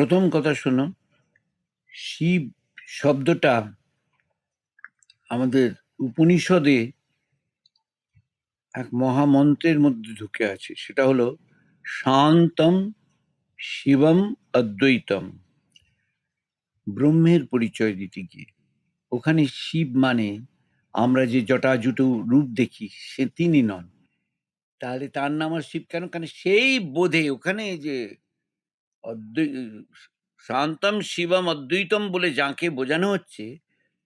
প্রথম কথা শোনো, শিব শব্দটা আমাদের উপনিষদে এক মহামন্ত্রের মধ্যে ঢুকে আছে। সেটা হলো, শান্তম শিবম অদ্বৈতম। ব্রহ্মের পরিচয় দিতে গিয়ে। ওখানে শিব মানে আমরা যে জটাজুটো রূপ দেখি, সে তিনি নন। তাহলে তার নাম আর শিব কেন? কেন সেই বোধে ওখানে যে শান্তম শিবম অদ্বৈতম বলে যাকে বোঝানো হচ্ছে,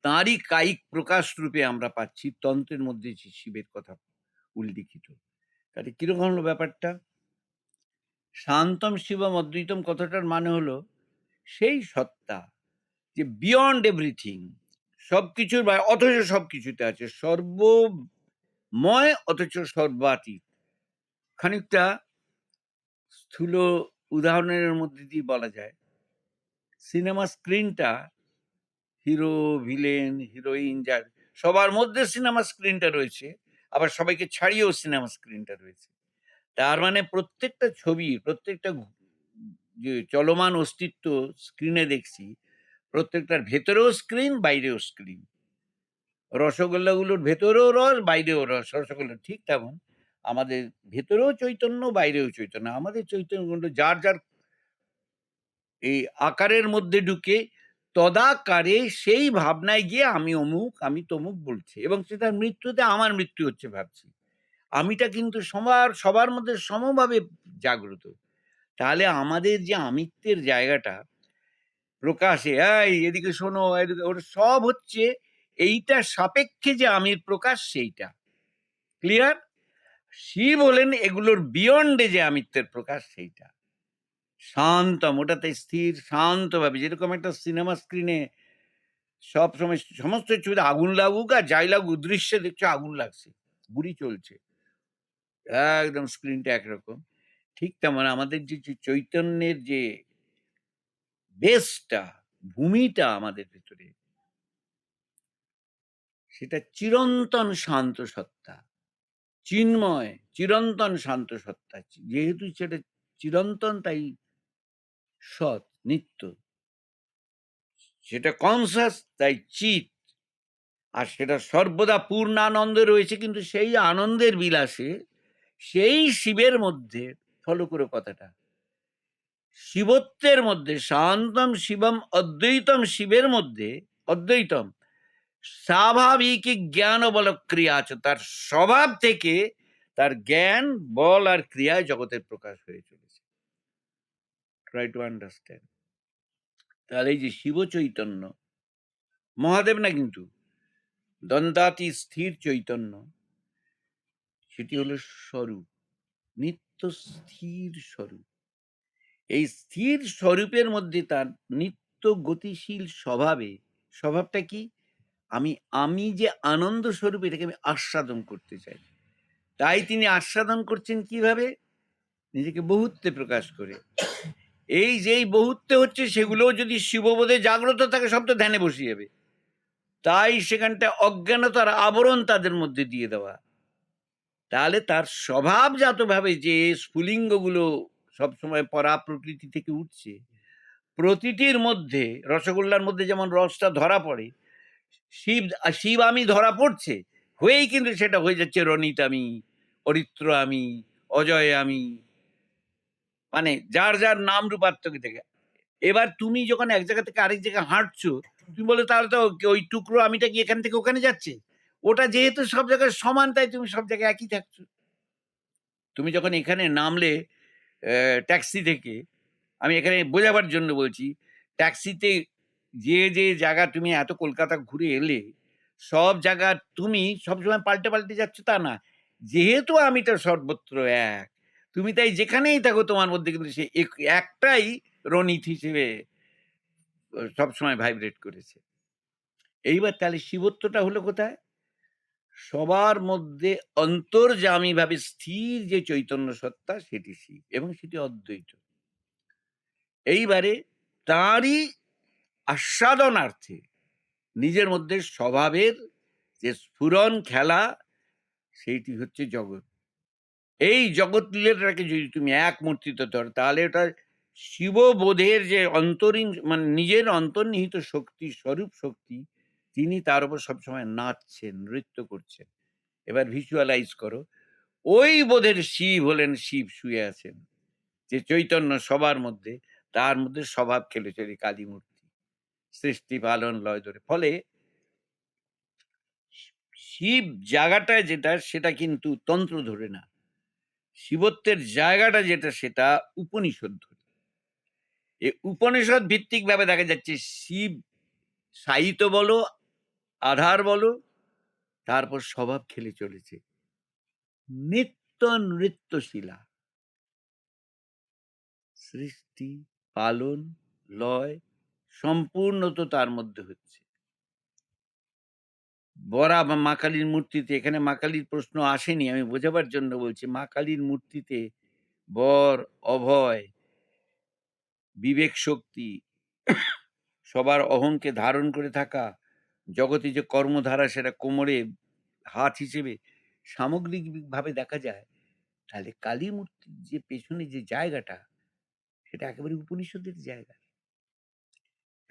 তাঁরই কায়িক প্রকাশ রূপে আমরা পাচ্ছি তন্ত্রের মধ্যে যে শিবের কথা উল্লিখিত। তাহলে কীরকম হলো ব্যাপারটা? শান্তম শিবম অদ্বৈতম কথাটার মানে হলো, সেই সত্তা যে বিয়ন্ড এভরিথিং সব কিছুর অথচ সব কিছুতে আছে, সর্বময় অথচ সর্বাতীত। খানিকটা স্থূল উদাহরণের মধ্যে দিয়ে বলা যায়, সিনেমা স্ক্রিনটা হিরো, ভিলেন, হিরোইন যার, সবার মধ্যে সিনেমা স্ক্রিনটা রয়েছে, আবার সবাইকে ছাড়িয়েও সিনেমা স্ক্রিনটা রয়েছে। তার মানে প্রত্যেকটা ছবি, প্রত্যেকটা যে চলমান অস্তিত্ব স্ক্রিনে দেখছি, প্রত্যেকটার ভেতরেও স্ক্রিন, বাইরেও স্ক্রিন। রসগোল্লাগুলোর ভেতরেও রস, বাইরেও রস, রসগোল্লা ঠিক তেমন। আমাদের ভেতরেও চৈতন্য, বাইরেও চৈতন্য। আমাদের চৈতন্যগুলো যার যার এই আকারের মধ্যে ঢুকে তদাকারে সেই ভাবনায় গিয়ে আমি অমুক, আমি তমুক বলছি এবং সে তার মৃত্যুতে আমার মৃত্যু হচ্ছে ভাবছি। আমিটা কিন্তু সবার সবার মধ্যে সমভাবে জাগ্রত। তাহলে আমাদের যে আমিত্বের জায়গাটা, প্রকাশে, এই, এদিকে শোনো, এদিকে ওটা সব হচ্ছে এইটা সাপেক্ষে যে আমির প্রকাশ সেইটা। ক্লিয়ার শিব হলেন এগুলোর বিয়ন্ডে যে আমিত্বের প্রকাশ, সেইটা। শান্তম ওটাতে স্থির, শান্তভাবে, যেরকম একটা সিনেমা স্ক্রিনে সব সময় সমস্ত ছবিতে আগুন লাগুক আর যাই লাগুক দৃশ্যে দেখছ আগুন লাগছে গুড়ি চলছে। একদম স্ক্রিনটা একরকম। ঠিক তেমন আমাদের যে চৈতন্যের যে বেসটা ভূমিটা আমাদের ভেতরে, সেটা চিরন্তন শান্ত সত্তা। চিন্ময়, চিরন্তন শান্ত সত্তা। যেহেতু সেটা চিরন্তন, তাই সৎ, নিত্য। সেটা কনসাস তাই চিত। আর সেটা সর্বদা পূর্ণ পূর্ণানন্দে রয়েছে, কিন্তু সেই আনন্দের বিলাসে, সেই শিবের মধ্যে, ফলো করে কথাটা। শিবত্বের মধ্যে, শান্তম শিবম অদ্বৈতম শিবের মধ্যে, অদ্বৈতম স্বাভাবিক জ্ঞান ও বল ক্রিয়া আছে। তার স্বভাব থেকে তার জ্ঞান, বল আর ক্রিয়ায় জগতের প্রকাশ হয়ে চলেছে। ট্রাই টু আন্ডারস্ট্যান্ড তাহলে এই যে শিব চৈতন্য, মহাদেব না কিন্তু? দন্দাতি স্থির চৈতন্য, সেটি হলো স্বরূপ, নিত্য স্থির স্বরূপ। এই স্থির স্বরূপের মধ্যে তার নিত্য গতিশীল স্বভাবে, স্বভাবটা কি? আমি আমি যে আনন্দ স্বরূপ এটাকে আমি আস্বাদন করতে চাই। তাই তিনি আস্বাদন করছেন কীভাবে? নিজেকে বহুত্বে প্রকাশ করে। এই যেই বহুত্বে হচ্ছে সেগুলো যদি শিববোধে জাগ্রত থাকে, সব তো ধ্যানে বসে যাবে তাই সেখানটা অজ্ঞানতার আবরণ তাদের মধ্যে দিয়ে দেওয়া। তাহলে তার স্বভাবজাতভাবে যে স্ফুলিঙ্গগুলো সবসময় পরা প্রকৃতি থেকে উঠছে, প্রতিটির মধ্যে, রসগোল্লার মধ্যে যেমন রসটা ধরা পড়ে শিব শিব আমি ধরা পড়ছে। হয়েই কিন্তু সেটা হয়ে যাচ্ছে রনিত আমি, অরিত্র আমি, অজয় আমি। মানে যার যার নাম রূপাত্মক থেকে। এবার তুমি যখন এক জায়গা থেকে আরেক জায়গায় হাঁটছো, তুমি বলে তাহলে তো ওই টুকরো আমিটা কি এখান থেকে ওখানে যাচ্ছে? ওটা যেহেতু সব জায়গায় সমান, তাই তুমি সব জায়গায় একই থাকছো। তুমি যখন এখানে নামলে ট্যাক্সি থেকে, আমি এখানে বোঝাবার জন্য বলছি ট্যাক্সিতে যে যে জায়গা তুমি এত কলকাতা ঘুরে এলে, সব জায়গা তুমি সবসময় পাল্টে পাল্টে যাচ্ছ তা না। যেহেতু আমিটা সর্বত্র এক, তুমি তাই যেখানেই থাকো তোমার মধ্যে কিন্তু সে এক- একটাই রনিত হিসেবে সবসময় ভাইব্রেট করেছে। এইবার তাহলে শিবত্বটা হলো কোথায়? সবার মধ্যে অন্তর্জামীভাবে স্থির যে চৈতন্য সত্তা, সেটি শিব এবং সেটি অদ্বৈত। এইবারে তাঁরই আস্বাদনার্থে নিজের মধ্যে স্বভাবের যে স্ফুরন খেলা, সেইটি হচ্ছে জগৎ। এই জগৎ লীলাটাকে যদি তুমি এক মূর্তিতে ধরো, তাহলে ওটা শিববোধের যে অন্তরীণ মানে নিজের অন্তর্নিহিত শক্তি, স্বরূপ শক্তি, তিনি তার উপর সবসময় নাচছেন, নৃত্য করছেন। এবার ভিজুয়ালাইজ করো, ওই বোধের শিব হলেন শিব শুয়ে আছেন, যে চৈতন্য সবার মধ্যে, তার মধ্যে স্বভাব খেলে চলে কালী মূর্তি। সৃষ্টি পালন লয় ধরে। ফলে শিব জায়গাটা যেটা, সেটা কিন্তু তন্ত্র ধরে না। শিবত্বের জায়গাটা যেটা, সেটা উপনিষদ ধরে। এই উপনিষদ ভিত্তিক ভাবে দেখা যাচ্ছে, শিব সাহিত্য বলো, আধার বলো, তারপর স্বভাব খেলে চলেছে। নিত্য নৃত্যশিলা। সৃষ্টি, পালন, লয় সম্পূর্ণ তো তার মধ্যে হচ্ছে। বরা বা মা কালীর মূর্তিতে, এখানে মা কালীর প্রশ্ন আসেনি, আমি বোঝাবার জন্য বলছি, মা কালীর মূর্তিতে বর, অভয়, বিবেক শক্তি, সবার অহংকে ধারণ করে থাকা, জগতে যে কর্মধারা সেটা কোমরে হাত হিসেবে সামগ্রিকভাবে দেখা যায়, তাহলে কালী মূর্তির যে পেছনে যে জায়গাটা, সেটা একেবারে উপনিষদের জায়গা।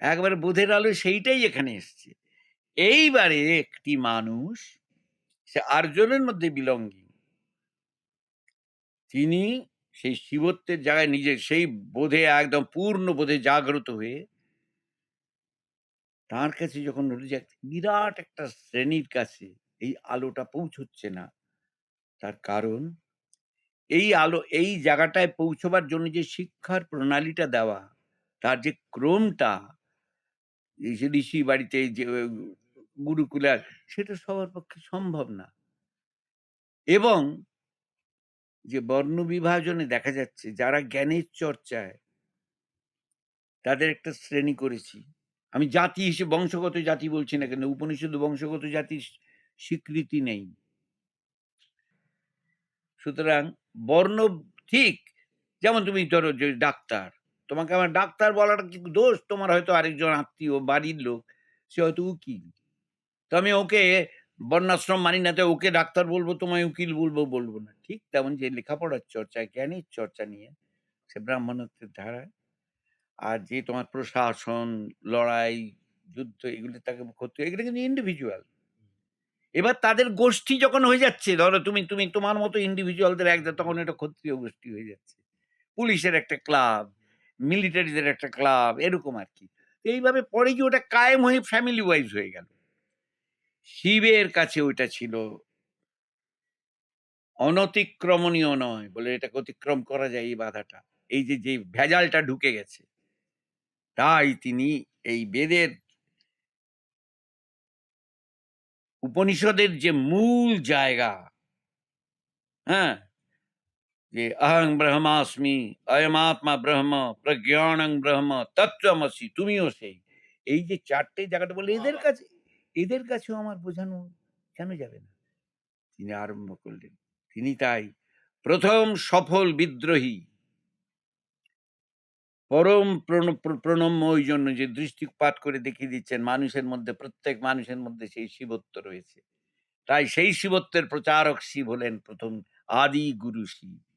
একবারে বোধের আলো সেইটাই এখানে এসছে। এইবারে একটি মানুষ, সে আর্জনের মধ্যে বিলঙ্গিং। তিনি সেই শিবত্বের জায়গায় নিজে, সেই বোধে, একদম পূর্ণ বোধে জাগ্রত হয়ে তার কাছে যখন বিরাট একটা শ্রেণির কাছে এই আলোটা পৌঁছচ্ছে না। তার কারণ, এই আলো, এই জায়গাটায় পৌঁছবার জন্য যে শিক্ষার প্রণালীটা দেওয়া, তার যে ক্রমটা ঋষি বাড়িতে যে গুরুকুলার সেটা সবার পক্ষে সম্ভব না। এবং যে বর্ণ বিভাজনে দেখা যাচ্ছে যারা জ্ঞানের চর্চায় তাদের একটা শ্রেণি করেছি। আমি জাতি হিসেবে বংশগত জাতি বলছি না কেন, উপনিষদ বংশগত জাতির স্বীকৃতি নেই। সুতরাং বর্ণ ঠিক, যেমন তুমি ধরো যে ডাক্তার। তোমাকে আমার ডাক্তার বলাটা কি দোষ? তোমার হয়তো আরেকজন আত্মীয় বাড়ির লোক, সে হয়তো উকিল। তো আমি ওকে বর্ণাশ্রম মানি না তো ওকে ডাক্তার বলব, তোমায় উকিল বলব বলব না। ঠিক তেমন যে লেখাপড়ার চর্চা জ্ঞানের চর্চা নিয়ে সে ব্রাহ্মণত্বের ধারায়। আর যে তোমার প্রশাসন, লড়াই, যুদ্ধ, এগুলি তাকে ক্ষতি এগুলো কিন্তু ইন্ডিভিজুয়াল এবার তাদের গোষ্ঠী যখন হয়ে যাচ্ছে, ধরো তুমি তুমি তোমার মতো ইন্ডিভিজুয়ালদের এক, তখন এটা ক্ষত্রিয় গোষ্ঠী হয়ে যাচ্ছে। পুলিশের একটা ক্লাব মিলিটারিদের একটা ক্লাব এরকম আর কি। এইভাবে পরে কি ওটা কায়েম হয়ে ফ্যামিলি ওয়াইজ হয়ে গেল। শিবের কাছে ওইটা ছিল। অনতিক্রমণীয় নয় বলে এটা অতিক্রম করা যায় এই বাধাটা। এই যে যে ভেজালটা ঢুকে গেছে, তাই তিনি এই বেদের উপনিষদের যে মূল জায়গা হ্যাঁ যে অহং ব্রহ্মাস্মি অয়মাত্মা ব্রহ্ম প্রজ্ঞানং ব্রহ্ম তত্ত্বমসি তুমিও সেই এই যে চারটে জায়গাটা বলে এদের কাছে এদের কাছেও আমার বোঝানো কেন যাবে না? তিনি আরম্ভ করলেন তিনি তাই প্রথম সফল বিদ্রোহী। পরম প্রণ- প্র- প্রণম্য ওই জন্য যে দৃষ্টিপাত করে দেখিয়ে দিচ্ছেন মানুষের মধ্যে প্রত্যেক মানুষের মধ্যে সেই শিবত্ব রয়েছে। তাই সেই শিবত্বের প্রচারক শিব হলেন প্রথম আদি গুরু শিব।